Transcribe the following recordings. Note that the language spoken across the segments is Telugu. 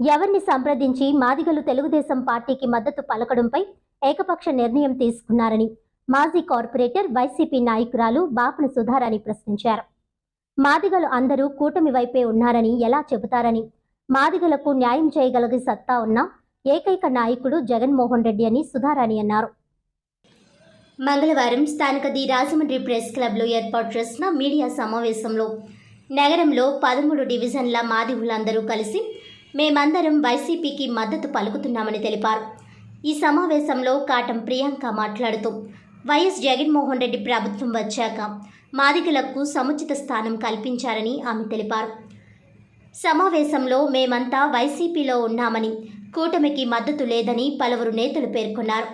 ఎవరిని సంప్రదించి మాదిగలు తెలుగుదేశం పార్టీకి మద్దతు పలకడంపై ఏకపక్ష నిర్ణయం తీసుకున్నారని మాజీ కార్పొరేటర్ వైసీపీ నాయకురాలు బాపన సుధారాణి ప్రశ్నించారు. మాదిగలు అందరూ కూటమి వైపే ఉన్నారని ఎలా చెబుతారని మాదిగలకు న్యాయం చేయగలిగే సత్తా ఉన్న ఏకైక నాయకుడు జగన్మోహన్ రెడ్డి అని సుధారాణి అన్నారు. మంగళవారం స్థానిక ది రాజమండ్రి ప్రెస్ క్లబ్లో ఏర్పాటు చేసిన మీడియా సమావేశంలో నగరంలో పదమూడు డివిజన్ల మాదిగులందరూ కలిసి మేమందరం వైసీపీకి మద్దతు పలుకుతున్నామని తెలిపారు. ఈ సమావేశంలో కాటం ప్రియాంక మాట్లాడుతూ వైఎస్ జగన్మోహన్ రెడ్డి ప్రభుత్వం వచ్చాక మాదిగలకు సముచిత స్థానం కల్పించారని ఆమె తెలిపారు. సమావేశంలో మేమంతా వైసీపీలో ఉన్నామని కూటమికి మద్దతు లేదని పలువురు నేతలు పేర్కొన్నారు.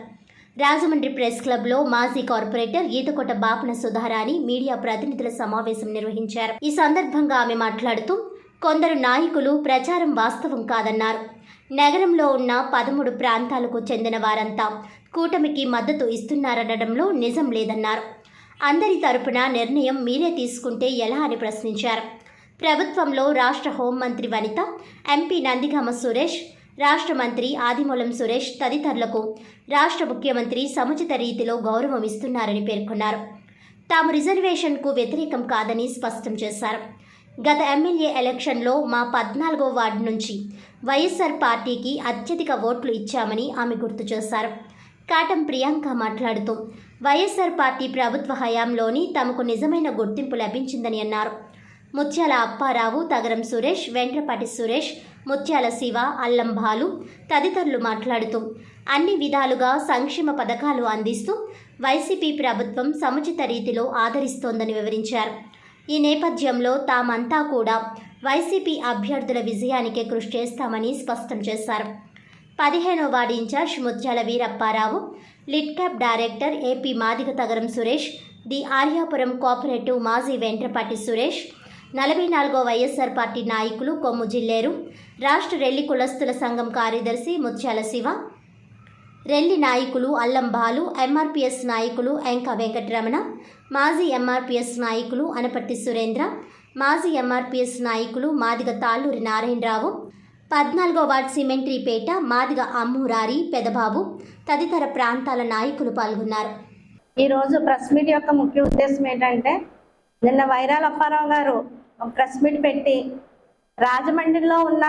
రాజమండ్రి ప్రెస్ క్లబ్లో మాజీ కార్పొరేటర్ ఈతకొట బాపన సుధారాణి మీడియా ప్రతినిధుల సమావేశం నిర్వహించారు. ఈ సందర్భంగా ఆమె మాట్లాడుతూ కొందరు నాయకులు ప్రచారం వాస్తవం కాదన్నారు. నగరంలో ఉన్న పదమూడు ప్రాంతాలకు చెందిన వారంతా కూటమికి మద్దతు ఇస్తున్నారనడంలో నిజం లేదన్నారు. అందరి తరపున నిర్ణయం మీరే తీసుకుంటే ఎలా అని ప్రశ్నించారు. ప్రభుత్వంలో రాష్ట్ర హోంమంత్రి వనిత ఎంపీ నందిగామ సురేష్ రాష్ట్ర మంత్రి ఆదిమూలం సురేష్ తదితరులకు రాష్ట్ర ముఖ్యమంత్రి సముచిత రీతిలో గౌరవం ఇస్తున్నారని పేర్కొన్నారు. తాము రిజర్వేషన్కు వ్యతిరేకం కాదని స్పష్టం చేశారు. గత ఎమ్మెల్యే ఎలక్షన్లో మా పద్నాలుగో వార్డు నుంచి వైఎస్ఆర్ పార్టీకి అత్యధిక ఓట్లు ఇచ్చామని ఆమె గుర్తు చేశారు. కాటం ప్రియాంక మాట్లాడుతూ వైఎస్ఆర్ పార్టీ ప్రభుత్వ హయాంలోని తమకు నిజమైన గుర్తింపు లభించిందని అన్నారు. ముత్యాల అప్పారావు తగరం సురేష్ వెంట్రపాటి సురేష్ ముత్యాల శివ అల్లం భాలు తదితరులు మాట్లాడుతూ అన్ని విధాలుగా సంక్షేమ పథకాలు అందిస్తూ వైసీపీ ప్రభుత్వం సముచిత రీతిలో ఆదరిస్తోందని వివరించారు. ఈ నేపథ్యంలో తామంతా కూడా వైసీపీ అభ్యర్థుల విజయానికే కృషి చేస్తామని స్పష్టం చేశారు. పదిహేనో ward incharge Mutyala Veerapparao LIDCAP director AP Madiga Tagaram Suresh the Aryapuram cooperative మాజీ వెంట్రపాటి సురేష్ నలభై నాలుగో వైఎస్ఆర్ పార్టీ నాయకులు కొమ్ము జిల్లేరు రాష్ట్ర రెల్లి కులస్తుల సంఘం కార్యదర్శి ముత్యాల శివ రెల్లి నాయకులు అల్లం బాలు ఎంఆర్పిఎస్ నాయకులు ఎంక వెంకటరమణ మాజీ ఎంఆర్పిఎస్ నాయకులు అనపర్తి సురేంద్ర మాజీ ఎంఆర్పిఎస్ నాయకులు మాదిగ తాళ్ళూరి నారాయణరావు పద్నాలుగో వార్డ్ సిమెంట్రీపేట మాదిగ అమ్మూరారి పెదబాబు తదితర ప్రాంతాల నాయకులు పాల్గొన్నారు. ఈరోజు ప్రెస్ మీట్ యొక్క ముఖ్య ఉద్దేశం ఏంటంటే నిన్న వైరాల అప్పారావు గారు ఒక ప్రెస్ మీట్ పెట్టి రాజమండ్రిలో ఉన్న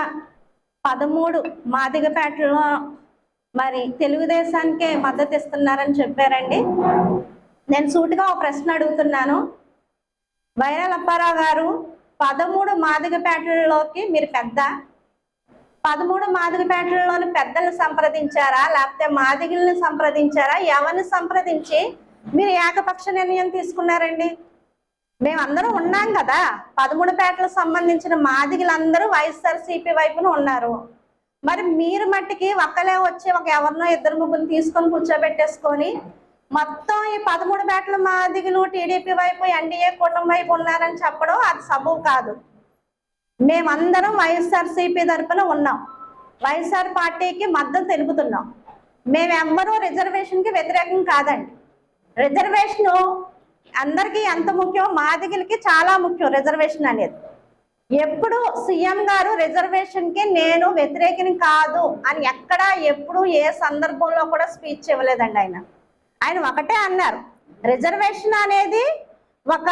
పదమూడు మాదిగపేటలో మరి తెలుగుదేశానికే మద్దతు ఇస్తున్నారని చెప్పారండి. నేను సూటిగా ఒక ప్రశ్న అడుగుతున్నాను. వైరాల అప్పారావు గారు పదమూడు మాదిగపేటలలోకి మీరు పెద్ద పదమూడు మాదిగపేటలలోని పెద్దల్ని సంప్రదించారా? లేకపోతే మాదిగుల్ని సంప్రదించారా? ఎవరిని సంప్రదించి మీరు ఏకపక్ష నిర్ణయం తీసుకున్నారండి? మేమందరూ ఉన్నాం కదా. పదమూడు పేటలకు సంబంధించిన మాదిగులందరూ వైఎస్ఆర్సీపీ వైపున ఉన్నారు. మరి మీరు మట్టికి ఒక్కలే వచ్చి ఒక ఎవరినో ఇద్దరు ముగ్గురు తీసుకొని కూర్చోబెట్టేసుకొని మొత్తం ఈ పదమూడు బ్యాట్లు మాదిగులు టీడీపీ వైపు ఎన్డీఏ కూటమి వైపు ఉన్నారని చెప్పడం అది సబబు కాదు. మేమందరం వైఎస్ఆర్సీపీ తరపున ఉన్నాం. వైఎస్ఆర్ పార్టీకి మద్దతు తెలుపుతున్నాం. మేమెవ్వరూ రిజర్వేషన్కి వ్యతిరేకం కాదండి. రిజర్వేషన్ అందరికీ ఎంత ముఖ్యం మాదిగులకి చాలా ముఖ్యం రిజర్వేషన్ అనేది. ఎప్పుడు సీఎం గారు రిజర్వేషన్కి నేను వ్యతిరేకిని కాదు అని ఎక్కడా ఎప్పుడు ఏ సందర్భంలో కూడా స్పీచ్ ఇవ్వలేదండి ఆయన. ఆయన ఒకటే అన్నారు. రిజర్వేషన్ అనేది ఒక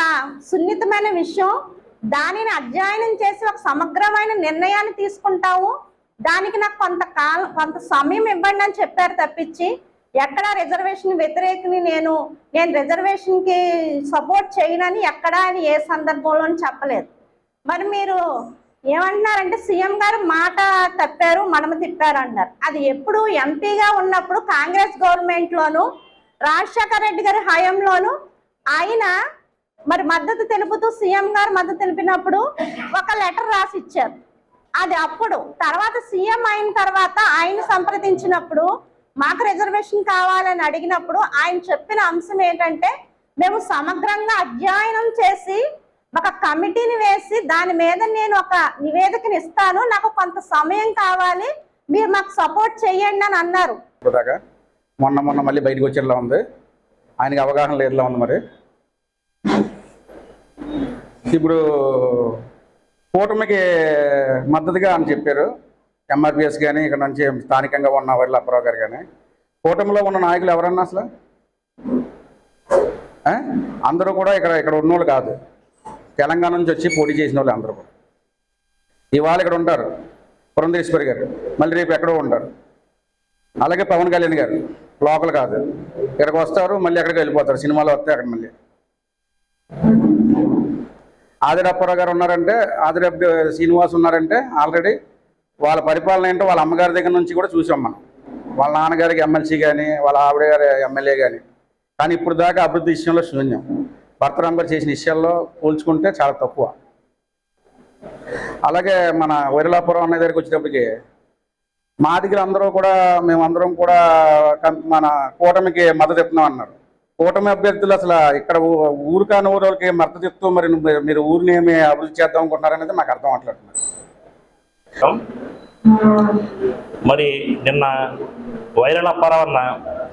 సున్నితమైన విషయం. దానిని అధ్యయనం చేసి ఒక సమగ్రమైన నిర్ణయాన్ని తీసుకుంటావు. దానికి నాకు కొంత కాలం కొంత సమయం ఇవ్వండి అని చెప్పారు తప్పించి ఎక్కడ రిజర్వేషన్ వ్యతిరేకిని నేను నేను రిజర్వేషన్కి సపోర్ట్ చేయనని ఎక్కడా ఆయన ఏ సందర్భంలో చెప్పలేదు. మరి మీరు ఏమంటున్నారంటే సీఎం గారు మాట తప్పారు మనము తిప్పారు అన్నారు అది ఎప్పుడు ఎంపీగా ఉన్నప్పుడు కాంగ్రెస్ గవర్నమెంట్లోను రాజశేఖర రెడ్డి గారి హయాంలోను ఆయన మరి మద్దతు తెలుపుతూ సీఎం గారు మద్దతు తెలిపినప్పుడు ఒక లెటర్ రాసి ఇచ్చారు అది అప్పుడు. తర్వాత సీఎం అయిన తర్వాత ఆయన సంప్రదించినప్పుడు మాకు రిజర్వేషన్ కావాలని అడిగినప్పుడు ఆయన చెప్పిన అంశం ఏంటంటే మేము సమగ్రంగా అధ్యయనం చేసి ఒక కమిటీని వేసి దాని మీద నేను ఒక నివేదికను ఇస్తాను. నాకు కొంత సమయం కావాలి. మీరు మాకు సపోర్ట్ చేయండి అని అన్నారు. ఇప్పుడు దాకా మొన్న మొన్న మళ్ళీ బయటకు వచ్చేలా ఉంది. ఆయనకి అవగాహన లేదులా ఉంది మరి. ఇప్పుడు కూటమికి మద్దతుగా అని చెప్పారు. ఎంఆర్పిఎస్ కానీ ఇక్కడ నుంచి స్థానికంగా ఉన్న వరల అప్పారావు గారు కానీ కూటమిలో ఉన్న నాయకులు ఎవరన్నా అసలు? అందరూ కూడా ఇక్కడ ఇక్కడ ఉన్నోళ్ళు కాదు. తెలంగాణ నుంచి వచ్చి పోటీ చేసిన వాళ్ళు అందరూ కూడా. ఇవాళ ఇక్కడ ఉంటారు పురంధేశ్వరి గారు. మళ్ళీ రేపు ఎక్కడో ఉంటారు. అలాగే పవన్ కళ్యాణ్ గారు. లోకల్ కాదు. ఇక్కడికి వస్తారు మళ్ళీ ఎక్కడికి వెళ్ళిపోతారు. సినిమాలో వస్తే అక్కడ మళ్ళీ. ఆదిరప్పారావు గారు ఉన్నారంటే ఆదిరప్ప శ్రీనివాస్ ఉన్నారంటే ఆల్రెడీ వాళ్ళ పరిపాలన ఏంటో వాళ్ళ అమ్మగారి దగ్గర నుంచి కూడా చూసాం మనం. వాళ్ళ నాన్నగారికి ఎమ్మెల్సీ కానీ వాళ్ళ ఆవిడ గారి ఎమ్మెల్యే కానీ కానీ ఇప్పుడు దాకా అభివృద్ధి విషయంలో శూన్యం. భర్తరామ్ గారు చేసిన విషయాల్లో పోల్చుకుంటే చాలా తక్కువ. అలాగే మన వైరలాపురం అనే దగ్గరికి వచ్చేటప్పటికి మాదిగలు అందరూ కూడా మేమందరం కూడా మన కూటమికి మద్దతు ఇస్తున్నాం అన్నారు. కూటమి అభ్యర్థులు అసలు ఇక్కడ ఊ- ఊరు కాని ఊరికి మద్దతు ఇస్తూ మరి మీరు ఊరిని ఏమి అభివృద్ధి చేద్దాం అనుకుంటున్నారనేది నాకు అర్థం అవట్లేదు. మరి నిన్న వైరల్ అప్పారావన్న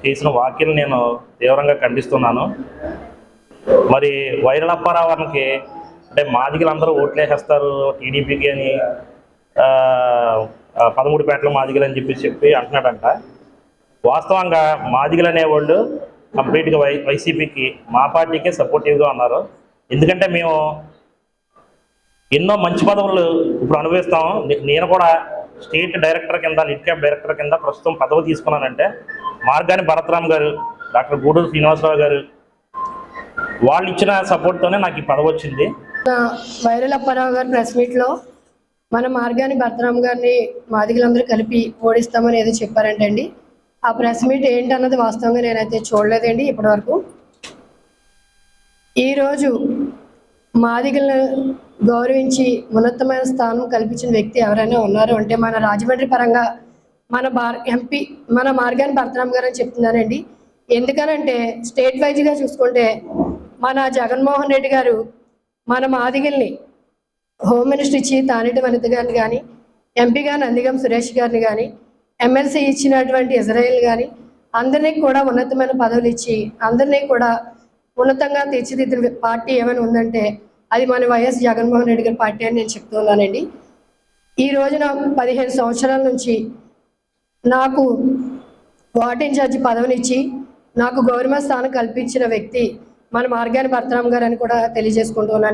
చేసిన వ్యాఖ్యలు నేను తీవ్రంగా ఖండిస్తున్నాను. మరి వైరలప్పారావానికి అంటే మాదిగలందరూ ఓట్లేసేస్తారు టీడీపీకి అని పదమూడు పేటలు మాదిగలు అని చెప్పి చెప్పి అంటున్నాడంట. వాస్తవంగా మాదిగలు అనేవాళ్ళు కంప్లీట్గా వై వైసీపీకి మా పార్టీకే సపోర్టివ్గా ఉన్నారు. ఎందుకంటే మేము ఎన్నో మంచి పదవులు ఇప్పుడు అనుభవిస్తాం. నేను కూడా స్టేట్ డైరెక్టర్ కింద లిడ్ క్యాప్ డైరెక్టర్ కింద ప్రస్తుతం పదవి తీసుకున్నానంటే మార్గాని భరతరామ్ గారు డాక్టర్ గూడూరు శ్రీనివాసరావు గారు వాళ్ళు ఇచ్చిన సపోర్ట్తోనే నాకు ఈ పదవి వచ్చింది. వైరల్ అప్పారావు గారు ప్రెస్ మీట్లో మన మార్గాన్ని భరతరామ్ గారిని మాదిగలందరూ కలిపి ఓడిస్తామని ఏదో చెప్పారంటండి. ఆ ప్రెస్ మీట్ ఏంటన్నది వాస్తవంగా నేనైతే చూడలేదండి ఇప్పటివరకు. ఈరోజు మాదిగలను గౌరవించి ఉన్నతమైన స్థానం కల్పించిన వ్యక్తి ఎవరైనా ఉన్నారు అంటే మన రాజమండ్రి పరంగా మన బార్ ఎంపీ మన మార్గాన్ని భరతరామ్ గారు అని చెప్తున్నానండి. ఎందుకనంటే స్టేట్ వైజ్గా చూసుకుంటే మన జగన్మోహన్ రెడ్డి గారు మన మాదిగల్ని హోమ్ మినిస్టర్ ఇచ్చి తానేటి వనిత గారిని కానీ ఎంపీగా నందిగం సురేష్ గారిని కానీ ఎమ్మెల్సీ ఇచ్చినటువంటి ఇజ్రాయెల్ కానీ అందరినీ కూడా ఉన్నతమైన పదవులు ఇచ్చి అందరినీ కూడా ఉన్నతంగా తీర్చిదిద్దిన పార్టీ ఏమైనా ఉందంటే అది మన వైఎస్ జగన్మోహన్ రెడ్డి గారి పార్టీ అని నేను చెప్తున్నానండి ఈ రోజున పదిహేను సంవత్సరాల నుంచి నాకు వార్డ్ ఇన్ఛార్జి పదవినిచ్చి నాకు గౌరవ స్థానం కల్పించిన వ్యక్తి మన మార్గాన్ని భర్తరామ్ గారు అని కూడా తెలియజేసుకుంటూ ఉన్నాను.